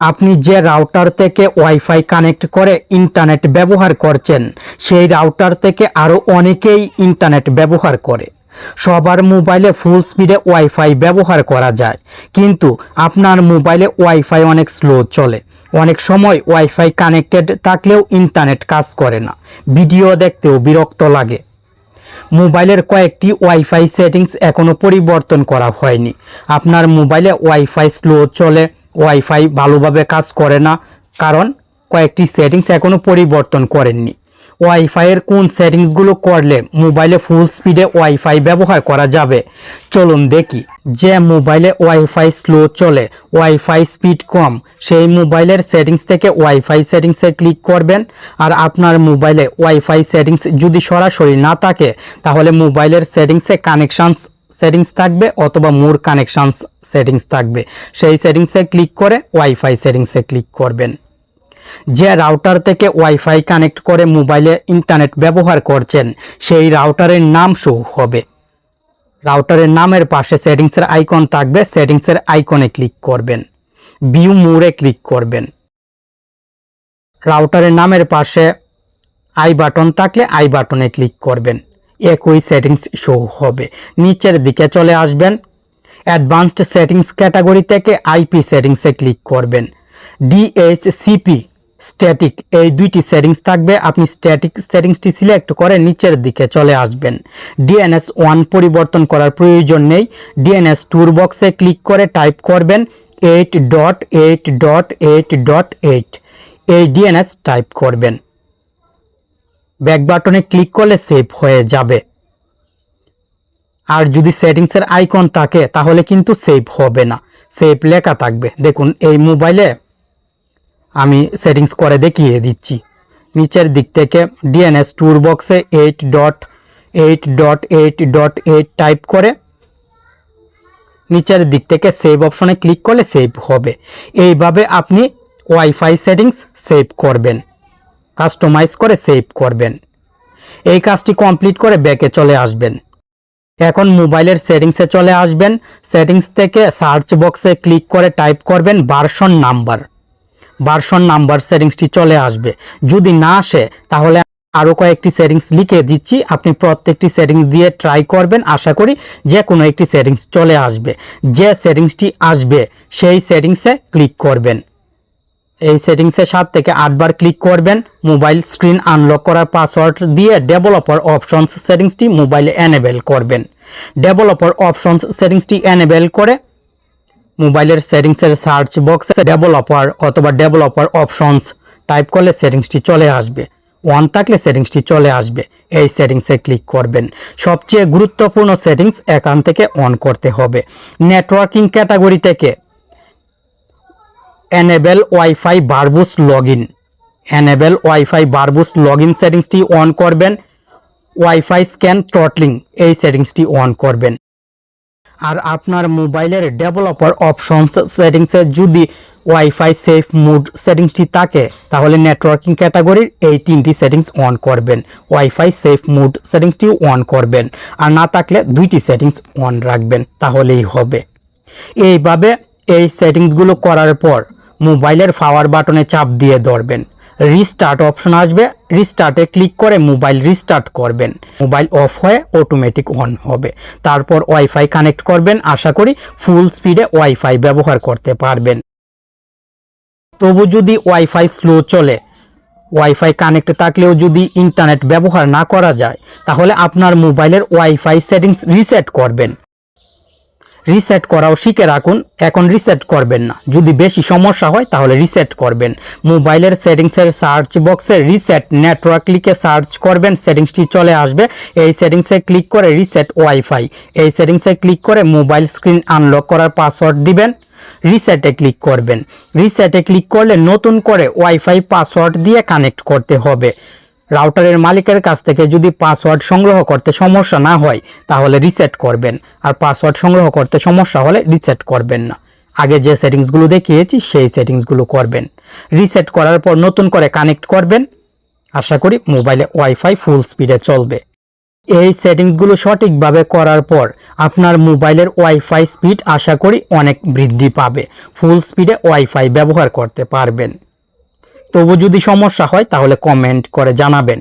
আপনি যে রাউটার থেকে ওয়াইফাই কানেক্ট করে ইন্টারনেট ব্যবহার করছেন, সেই রাউটার থেকে আরও অনেকেই ইন্টারনেট ব্যবহার করে। সবার মোবাইলে ফুল স্পিডে ওয়াইফাই ব্যবহার করা যায়, কিন্তু আপনার মোবাইলে ওয়াইফাই অনেক স্লো চলে। অনেক সময় ওয়াইফাই কানেক্টেড থাকলেও ইন্টারনেট কাজ করে না। ভিডিও দেখতেও বিরক্ত লাগে। মোবাইলের কয়েকটি ওয়াইফাই সেটিংস এখনও পরিবর্তন করা হয়নি। আপনার মোবাইলে ওয়াইফাই স্লো চলে ওয়াইফাই ভালোভাবে কাজ করে না, কারণ কয়েকটি সেটিংস এখনও পরিবর্তন করেননি। ওয়াইফাইয়ের কোন সেটিংসগুলো করলে মোবাইলে ফুল স্পিডে ওয়াইফাই ব্যবহার করা যাবে? চলুন দেখি। যে মোবাইলে ওয়াইফাই স্লো চলে ওয়াইফাই স্পিড কম, সেই মোবাইলের সেটিংস থেকে ওয়াইফাই সেটিংসে ক্লিক করবেন। আর আপনার মোবাইলে ওয়াইফাই সেটিংস যদি সরাসরি না থাকে, তাহলে মোবাইলের সেটিংসে কানেকশানস সেটিংস থাকবে অথবা মোর কানেকশানস সেটিংস থাকবে। সেই সেটিংসে ক্লিক করে ওয়াইফাই সেটিংসে ক্লিক করবেন। যে রাউটার থেকে ওয়াইফাই কানেক্ট করে মোবাইলে ইন্টারনেট ব্যবহার করছেন, সেই রাউটারের নাম শো হবে। রাউটারের নামের পাশে সেটিংসের আইকন থাকবে, সেটিংসের আইকনে ক্লিক করবেন। ভিউ মোড়ে ক্লিক করবেন। রাউটারের নামের পাশে আই বাটন থাকলে আই বাটনে ক্লিক করবেন। একই সেটিংস শো হবে। নিচের দিকে চলে আসবেন। অ্যাডভান্সড সেটিংস ক্যাটাগরি থেকে আইপি সেটিংসে ক্লিক করবেন। ডিএইচসিপি স্ট্যাটিক এই দুইটি সেটিংস থাকবে। আপনি স্ট্যাটিক সেটিংসটি সিলেক্ট করে নিচের দিকে চলে আসবেন। ডিএনএস ওয়ান পরিবর্তন করার প্রয়োজন নেই। ডিএনএস টুর বক্সে ক্লিক করে টাইপ করবেন eight dot eight dot eight dot eight এই ডিএনএস টাইপ করবেন। ব্যাক বাটনে ক্লিক করলে সেভ হয়ে যাবে। আর যদি সেটিংসের আইকন থাকে, তাহলে কিন্তু সেভ হবে না। সেভ লেখা থাকবে। দেখুন, এই মোবাইলে আমি সেটিংস করে দেখিয়ে দিচ্ছি। নিচের দিক থেকে ডিএনএস টুর বক্সে eight dot eight dot eight dot eight type করে নিচের দিক থেকে সেভ অপশনে ক্লিক করলে সেভ হবে। এইভাবে আপনি ওয়াইফাই সেটিংস সেভ করবেন। কাস্টমাইজ করে সেভ করবেন। এই কাজটি কমপ্লিট করে ব্যাকে চলে আসবেন। এখন মোবাইলের সেটিংসে চলে আসবেন। সেটিংস থেকে সার্চ বক্সে ক্লিক করে টাইপ করবেন ভার্সন নাম্বার। ভার্সন নাম্বার সেটিংসটি চলে আসবে। যদি না আসে, তাহলে আরও কয়েকটি সেটিংস লিখে দিচ্ছি। আপনি প্রত্যেকটি সেটিংস দিয়ে ট্রাই করবেন। আশা করি যে কোনো একটি সেটিংস চলে আসবে। যে সেটিংসটি আসবে, সেই সেটিংসে ক্লিক করবেন। এই সেটিংসে সাত থেকে আটবার ক্লিক করবেন মোবাইল স্ক্রিন আনলক করার পাসওয়ার্ড দিয়ে ডেভেলপার অপশনস সেটিংসটি মোবাইলে এনেবেল করবেন। ডেভেলপার অপশনস সেটিংসটি এনেবেল করে মোবাইলের সেটিংসের সার্চ বক্সে ডেভেলপার অথবা ডেভেলপার অপশনস টাইপ করলে সেটিংসটি চলে আসবে। ওয়ান থাকলে সেটিংসটি চলে আসবে। এই সেটিংসে ক্লিক করবেন। সবচেয়ে গুরুত্বপূর্ণ সেটিংস এখান থেকে অন করতে হবে। নেটওয়ার্কিং ক্যাটাগরি থেকে enable wifi verbose log in enable wifi verbose log in সেটিংসটি on করবেন। ওয়াইফাই স্ক্যান ট্রটলিং এই সেটিংসটি অন করবেন। আর আপনার মোবাইলের ডেভেলপার অপশনস সেটিংসে যদি ওয়াইফাই সেফ মুড সেটিংসটি থাকে, তাহলে নেটওয়ার্কিং ক্যাটাগরির এই তিনটি সেটিংস অন করবেন। ওয়াইফাই সেফ মুড সেটিংসটিও অন করবেন। আর না থাকলে দুইটি সেটিংস অন রাখবেন, তাহলেই হবে। এইভাবে এই সেটিংসগুলো করার পর মোবাইলের পাওয়ার বাটনে চাপ দিয়ে ধরবেন। রিস্টার্ট অপশন আসবে। রিস্টার্টে ক্লিক করে মোবাইল রিস্টার্ট করবেন। মোবাইল অফ হয়ে অটোমেটিক অন হবে। তারপর ওয়াইফাই কানেক্ট করবেন। আশা করি ফুল স্পিডে ওয়াইফাই ব্যবহার করতে পারবেন। তবু যদি ওয়াইফাই স্লো চলে, ওয়াইফাই কানেক্ট থাকলেও যদি ইন্টারনেট ব্যবহার না করা যায়, তাহলে আপনার মোবাইলের ওয়াইফাই সেটিংস রিসেট করবেন। রিসেট করাও শিখে রাখুন, এখন রিসেট করবেন না। যদি বেশি সমস্যা হয়, তাহলে রিসেট করবেন। মোবাইলের সেটিংসের সার্চ বক্সে রিসেট নেটওয়ার্ক লিখে সার্চ করবেন, সেটিংসটি চলে আসবে। এই সেটিংসে ক্লিক করে রিসেট ওয়াইফাই। এই সেটিংসে ক্লিক করে মোবাইল স্ক্রিন আনলক করার পাসওয়ার্ড দিবেন। রিসেটে ক্লিক করবেন। রিসেটে ক্লিক করলে নতুন করে ওয়াইফাই পাসওয়ার্ড দিয়ে কানেক্ট করতে হবে। রাউটারের মালিকের কাছ থেকে যদি পাসওয়ার্ড সংগ্রহ করতে সমস্যা না হয়, তাহলে রিসেট করবেন। আর পাসওয়ার্ড সংগ্রহ করতে সমস্যা হলে রিসেট করবেন না। আগে যে সেটিংসগুলো দেখিয়েছি, সেই সেটিংসগুলো করবেন। রিসেট করার পর নতুন করে কানেক্ট করবেন। আশা করি মোবাইলে ওয়াইফাই ফুল স্পিডে চলবে। এই সেটিংসগুলো সঠিকভাবে করার পর আপনার মোবাইলের ওয়াইফাই স্পিড আশা করি অনেক বৃদ্ধি পাবে। ফুল স্পিডে ওয়াইফাই ব্যবহার করতে পারবেন। তবু যদি সমস্যা হয় তাহলে কমেন্ট করে জানাবেন।